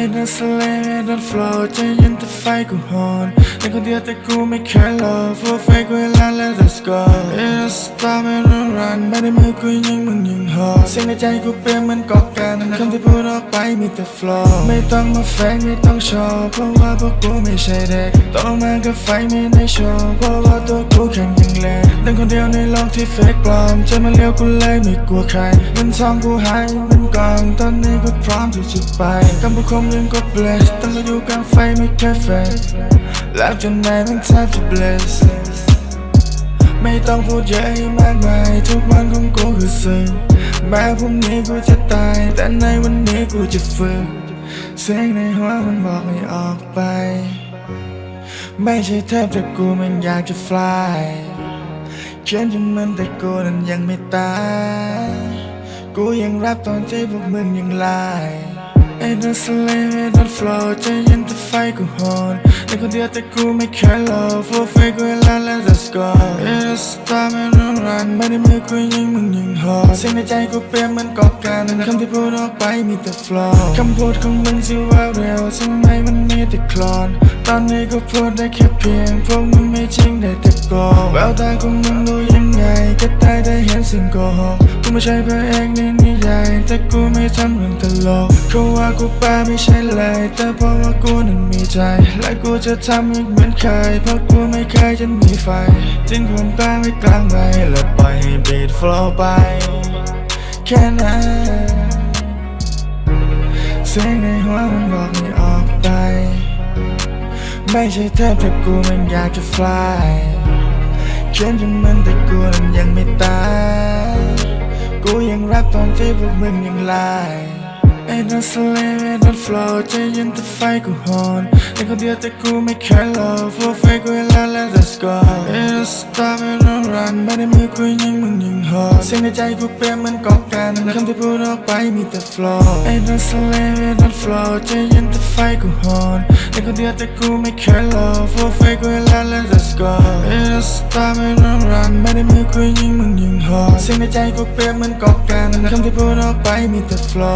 ไอ้ดันสเลย์ไอ้ดันฟลอใจ เย็นแต่ไฟกูฮอนในคนเดียวแต่กูไม่แค่รอฟูไฟกูเวลาแล้ว let's go ไอ้ดัสตาไม่รู้รันไม่ได้มือกูยิงมึงยิงฮอเสียงในใจกูเปลี่ยนเหมันกอกกันคำที่พูดออกไปมีแต่ฟลอไม่ต้องมาแฝงไม่ต้องชอบเพราะว่าพวกกูไม่ใช่เด็กต้องมากับไฟไม่ในโชว์เพราะว่าตัวกูแข็งยังเล็กเดินคนเดียวในโลกที่เฟกปลอมจะมาเลี้ยวกูเลยไม่กลัวใครเงินทองกูหายเงินกองตอนนี้กูพร้อมที่จะไปคำพูดคมยังก็ bless ตั้งแต่อยู่กลางไฟไม่เคยเฟก แล้วจนไหนมันแทบจะ bless ไม่ต้องพูดเยอะให้มากมาย ทุกวันของกูคือซึ้งแม้พรุ่งนี้กูจะตาย แต่ในวันนี้กูจะฝึกเสียงในหัวมันบอกให้ออกไป ไม่ใช่เทพแต่กูมันอยากจะ fly เขียนจนมันแต่กูนั้นยังไม่ตาย กูยังรับตอนที่พวกมึงยังไล่ ไอ้ดันสเลย์ไอ้ดันฟลอใจเย็นแต่ไฟกูฮอนในคนเดียวแต่กูไม่แค่รอฟูไฟกูเวลาแล้ว let's go ไอ้ดันสตาร์ไม่รู้รันไม่ได้มือกูยิงมึงยิงฮอเสียงในใจกูเปลี่ยนเหมันกอกกันคำที่พูดออกไปมีแต่ฟลอคำพูดของมึงสิว่าเร็วทำไมมันมีแต่คลอนตอนนี้กูพูดได้แค่เพียงพวกมึงไม่จริงได้แต่โกหกแววตาของมึงดูยังไง แต่เห็นสิ่งโกหกกูไม่ใช่พระเอกในนิยายแต่กูไม่ทำเรื่องตลกเขาว่ากูป้าไม่ใช่เลยแต่เพราะว่ากูนั้นมีใจ และกูจะทำอีกเหมือนเคยเพราะกูไม่เคยจะมีไฟทิ้งความตาไว้กลางใบและปล่อยให้บีท flow ไป แค่นั้นเสียงในหัวมันบอกให้ออกไป ไม่ใช่เทพแต่กูมันอยากจะ fly เขียนจนมันแต่กูนั้นยังไม่ตาย กูยังรักตอนที่พวกมึงยังไล่ไอ้ดันสเลย์ไอ้ดันฟลอใจเย็นแต่ไฟกูฮอนแต่คนเดียวแต่กูไม่แค่รอฟูไฟกูเวลาแล้ว let's go ไอ้ดันสตาร์ไม่รู้รันไม่ได้มือกูยิงมึงยิงฮอดเสียงในใจกูเปลี่ยนเหมันกอกกันคำที่พูดออกไปมีแต่ฟลอไอ้ดันสเลย์ไอ้ดันฟลอใจเย็นแต่ไฟกูฮอนในคนเดียวแต่กูไม่แค่รอฟูไฟกูเวลาแล้ว let's go ไอ้ดันสตาร์ไม่รู้รันไม่ได้มือกูยิงมึงยิงฮอดเสียงในใจกูเปลี่ยนเหมันกอกกันคำที่พูดออกไปมีแต่ฟลอ